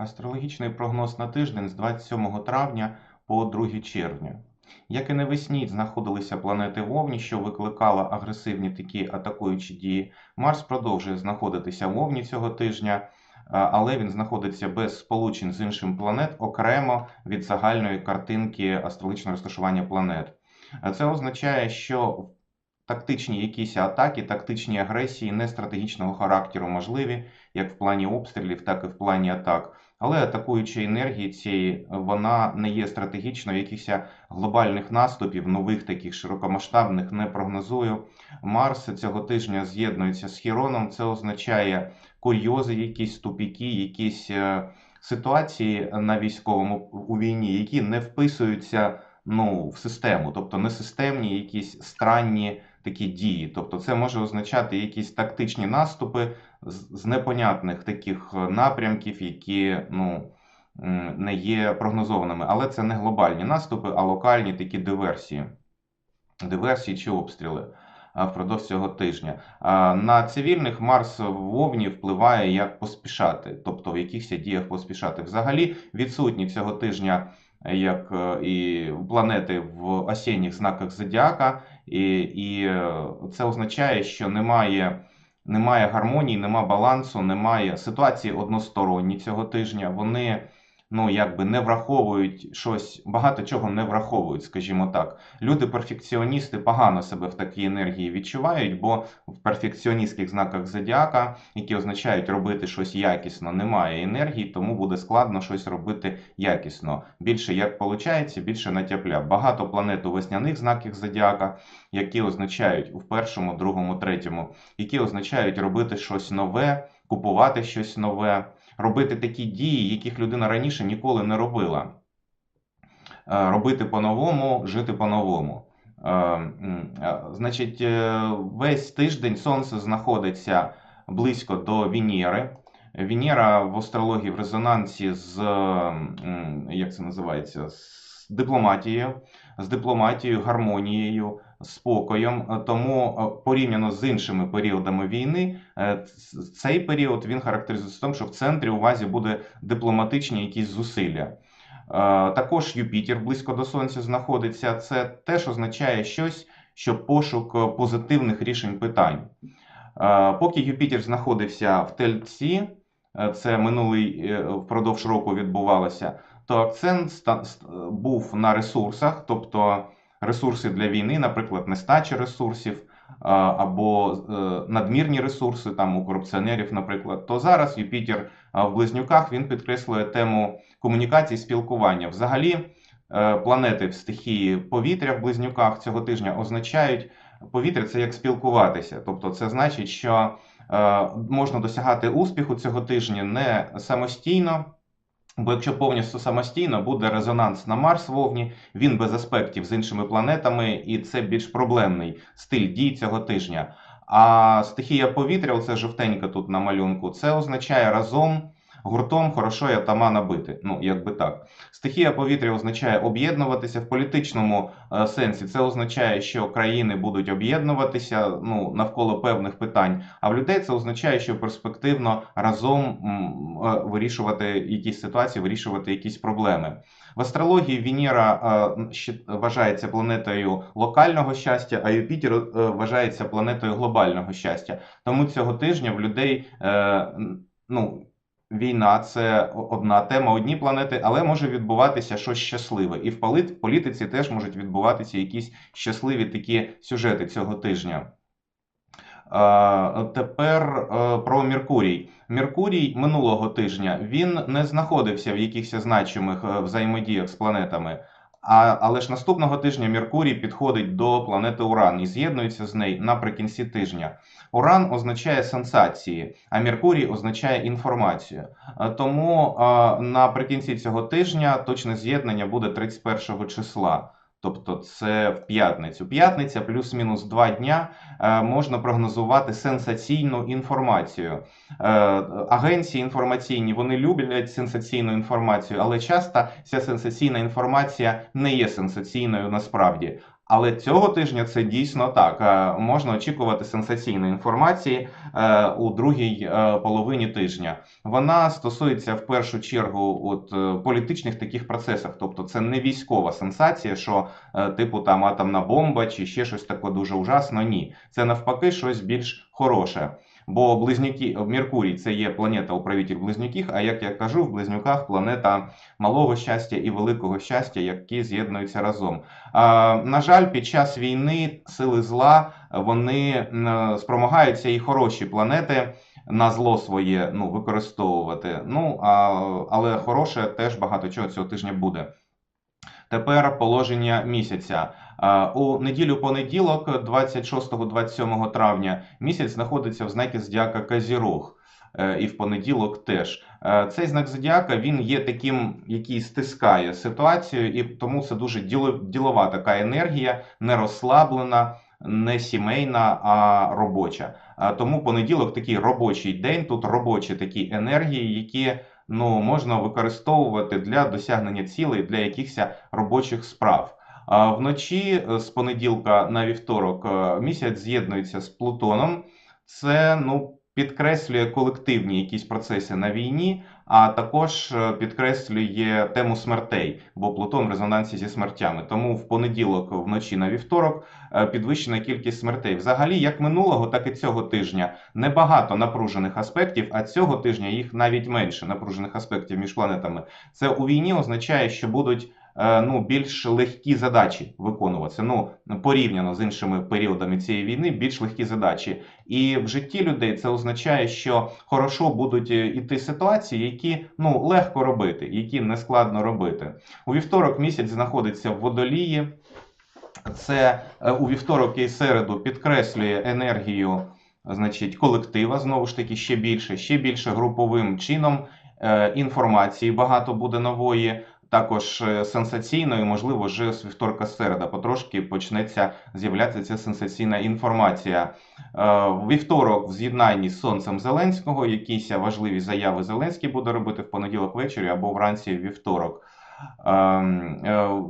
Астрологічний прогноз на тиждень з 27 травня по 2 червня. Як і навесні знаходилися планети в Овні, що викликало агресивні такі атакуючі дії. Марс продовжує знаходитися в Овні цього тижня, але він знаходиться без сполучень з іншим планет окремо від загальної картинки астрологічного розташування планет. Це означає, що тактичні якісь атаки, тактичні агресії не стратегічного характеру можливі, як в плані обстрілів, так і в плані атак. Але атакуюча енергії цієї вона не є стратегічною, якихось глобальних наступів, нових таких широкомасштабних не прогнозую. Марс цього тижня з'єднується з Хіроном. Це означає курйози, якісь тупіки, якісь е, ситуації на військовому у війні, які не вписуються ну, в систему, тобто не системні, якісь странні такі дії. Тобто, це може означати якісь тактичні наступи з, непонятних таких е, напрямків, які ну, не є прогнозованими. Але це не глобальні наступи, а локальні такі диверсії. Диверсії чи обстріли впродовж цього тижня. На цивільних Марс в Овні впливає як поспішати, тобто в якихось діях поспішати. Взагалі відсутні цього тижня е, як е, і планети в осінніх знаках зодіака, і, і е, це означає, що немає. Немає гармонії, немає балансу, немає ситуації односторонні цього тижня. Вони ну якби не враховують щось, багато чого не враховують, скажімо так. Люди перфекціоністи погано себе в такій енергії відчувають, бо в перфекціоністських знаках зодіака, які означають робити щось якісно, немає енергії, тому буде складно щось робити якісно. Більше як виходить, більше натяпля. Багато планет у весняних знаках зодіака, які означають в першому, другому, третьому, які означають робити щось нове, купувати щось нове робити такі дії, яких людина раніше ніколи не робила. Е, Робити по-новому, жити по-новому. Е, е, Значить, весь тиждень Сонце знаходиться близько до Венери. Венера в астрології в резонансі з як це називається? З дипломатією, з дипломатією, гармонією, спокоєм. Е, Тому е, порівняно з іншими періодами війни, е, цей період він характеризується тим, що в центрі увазі буде дипломатичні якісь зусилля. Також Юпітер близько до Сонця знаходиться. Це теж означає щось, що пошук позитивних рішень питань. Поки Юпітер знаходився в Тельці, це минулий впродовж року відбувалося, то акцент був на ресурсах, тобто ресурси для війни, наприклад, нестача ресурсів або е, надмірні ресурси там у корупціонерів, наприклад, то зараз Юпітер в близнюках він підкреслює тему комунікації, спілкування. Взагалі, е, планети в стихії повітря в близнюках цього тижня означають повітря це як спілкуватися. Тобто, це значить, що е, можна досягати успіху цього тижня не самостійно. Бо якщо повністю самостійно буде резонанс на Марс в Овні, він без аспектів з іншими планетами, і це більш проблемний стиль дій цього тижня. А стихія повітря, оце жовтенька тут на малюнку, це означає разом, гуртом хорошо і атамана бити. Ну, якби так. Стихія повітря означає об'єднуватися в політичному е, сенсі. Це означає, що країни будуть об'єднуватися ну, навколо певних питань. А в людей це означає, що перспективно разом е, вирішувати якісь ситуації, вирішувати якісь проблеми. В астрології Венера е, вважається планетою локального щастя, а Юпітер вважається планетою глобального щастя. Тому цього тижня в людей ну, війна це одна тема, одні планети, але може відбуватися щось щасливе. І в політиці теж можуть відбуватися якісь щасливі такі сюжети цього тижня. Тепер е, про Меркурій. Меркурій минулого тижня він не знаходився в якихось значимих е, взаємодіях з планетами. А, але ж наступного тижня Меркурій підходить до планети Уран і з'єднується з нею наприкінці тижня. Уран означає сенсації, а Меркурій означає інформацію. Е, Тому а, наприкінці цього тижня точне з'єднання буде 31 числа. Тобто це в п'ятницю. П'ятниця плюс-мінус два дня е, можна прогнозувати сенсаційну інформацію. Е, Агенції інформаційні вони люблять сенсаційну інформацію, але часто ця сенсаційна інформація не є сенсаційною насправді. Але цього тижня це дійсно так. Е, Можна очікувати сенсаційної інформації е, у другій е, половині тижня. Вона стосується в першу чергу от політичних таких процесів. Тобто, це не військова сенсація, що типу там атомна бомба чи ще щось таке дуже ужасно. Ні, це навпаки щось більш хороше. Бо близнюки Меркурій це є планета управитель близнюків. А як я кажу, в близнюках планета малого щастя і великого щастя, які з'єднуються разом. На жаль, під час війни сили зла вони м, спромагаються і хороші планети на зло своє ну, використовувати. Ну а, але хороше теж багато чого цього тижня буде. Тепер положення місяця. У неділю-понеділок, 26-27 травня, місяць знаходиться в знакі зодіака Казірог. Е, І в понеділок теж. Е, Цей знак зодіака він є таким, який стискає ситуацію, і тому це дуже ділова така енергія, не розслаблена, не сімейна, а робоча. Тому понеділок такий робочий день, тут робочі такі енергії, які ну, можна використовувати для досягнення цілей, для якихось робочих справ. Вночі е, з понеділка на вівторок е, місяць з'єднується з Плутоном. Це ну, підкреслює колективні якісь процеси на війні, а також е, підкреслює тему смертей, бо Плутон в резонансі зі смертями. Тому в понеділок вночі на вівторок підвищена кількість смертей. Взагалі, як минулого, так і цього тижня небагато напружених аспектів, а цього тижня їх навіть менше напружених аспектів між планетами. Це у війні означає, що будуть ну, більш легкі задачі виконуватися. Ну, порівняно з іншими періодами цієї війни, більш легкі задачі. І в житті людей це означає, що хорошо будуть е, іти ситуації, які ну, легко робити, які не складно робити. У вівторок місяць знаходиться в водолії. Це е, у вівторок і середу підкреслює енергію значить, колектива, знову ж таки, ще більше, ще більше груповим чином е, інформації багато буде нової, також е, сенсаційної, можливо, вже з вівторка середа потрошки почнеться з'являтися ця сенсаційна інформація. Е, Вівторок в з'єднанні з сонцем Зеленського, якісь важливі заяви Зеленський буде робити в понеділок ввечері або вранці в вівторок. Ем, е,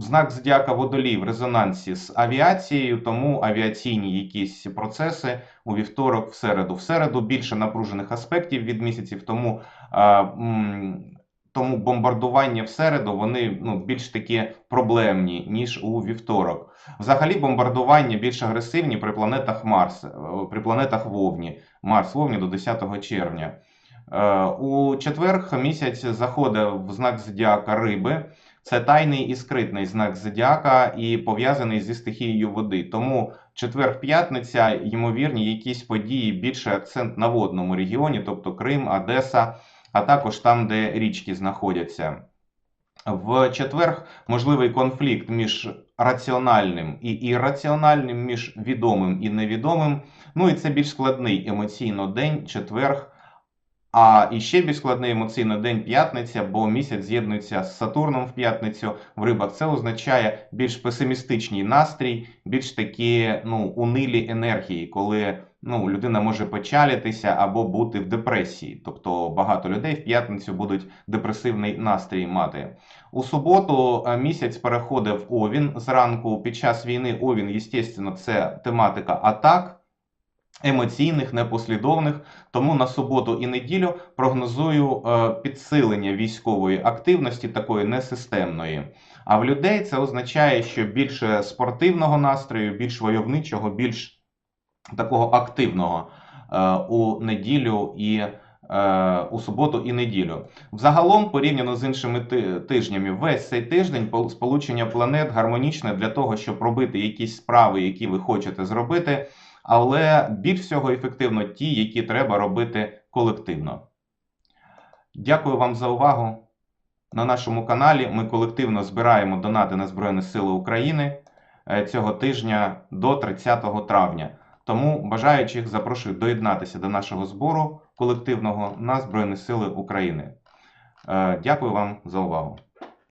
Знак зодіака водолій в резонансі з авіацією, тому авіаційні якісь процеси у вівторок, в середу. В середу більше напружених аспектів від місяців, тому, тому бомбардування в середу вони ну, більш такі проблемні, ніж у вівторок. Взагалі, бомбардування більш агресивні при планетах Марс, е, при планетах Вовні. Марс Вовні до 10 червня. Е, У четвер місяць заходить в знак зодіака Риби. Це тайний і скритний знак зодіака і пов'язаний зі стихією води. Тому четвер-п'ятниця, ймовірні, якісь події більше акцент на водному регіоні, тобто Крим, Одеса, а також там, де річки знаходяться. В четвер можливий конфлікт між раціональним і ірраціональним, між відомим і невідомим. Ну і це більш складний емоційно день, четверг. А і ще більш складний емоційно день п'ятниця, бо місяць з'єднується з Сатурном в п'ятницю в рибах. Це означає більш песимістичний настрій, більш такі ну, унилі енергії, коли ну, людина може печалитися або бути в депресії. Тобто багато людей в п'ятницю будуть депресивний настрій мати. У суботу е, місяць переходить в Овін зранку. Під час війни Овін, звісно, це тематика атак. Емоційних, непослідовних, тому на суботу і неділю прогнозую е, підсилення військової активності, такої несистемної. А в людей це означає, що більше спортивного настрою, більш войовничого, більш такого активного е, у неділю і е, у суботу і неділю. Взагалом, порівняно з іншими тижнями, весь цей тиждень сполучення планет гармонічне для того, щоб робити якісь справи, які ви хочете зробити, але більш всього ефективно ті, які треба робити колективно. Дякую вам за увагу. На нашому каналі ми колективно збираємо донати на Збройні Сили України е, цього тижня до 30 травня. Тому бажаючих запрошую доєднатися до нашого збору колективного на Збройні Сили України. Е, Дякую вам за увагу.